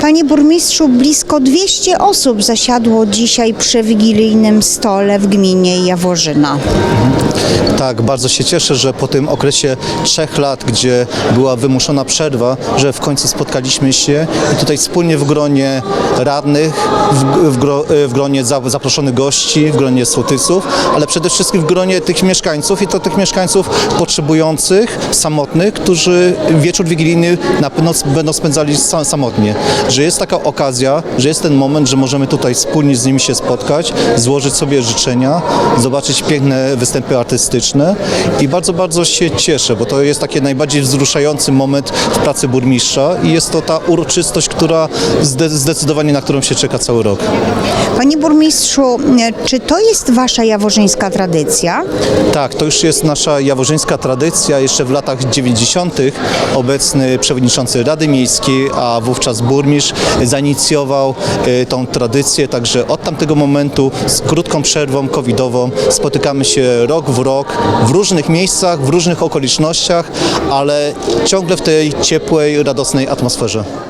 Panie burmistrzu, blisko 200 osób zasiadło dzisiaj przy wigilijnym stole w gminie Jaworzyna. Tak, bardzo się cieszę, że po tym okresie trzech lat, gdzie była wymuszona przerwa, że w końcu spotkaliśmy się i tutaj wspólnie w gronie radnych, w, w, gro, w gronie za, zaproszonych gości, w gronie sołtysów, ale przede wszystkim w gronie tych mieszkańców i to tych mieszkańców potrzebujących, samotnych, którzy wieczór wigilijny na pewno będą spędzali sa, samotnie. Że jest taka okazja, że jest ten moment, że możemy tutaj wspólnie z nimi się spotkać, złożyć sobie życzenia, zobaczyć piękne występy artystyczne i bardzo, bardzo się cieszę, bo to jest taki najbardziej wzruszający moment w pracy burmistrza i jest to ta uroczystość, która zde- zdecydowanie na którą się czeka cały rok. Panie burmistrzu, czy to jest wasza jaworzyńska tradycja? Tak, to już jest nasza jaworzyńska tradycja. Jeszcze w latach 90. obecny przewodniczący Rady Miejskiej, a wówczas burmistrz zainicjował e, tą tradycję. Także od tamtego momentu z krótką przerwą covidową spotykamy się rok w rok w różnych miejscach, w różnych okolicznościach, ale ciągle w tej ciepłej, radosnej atmosferze.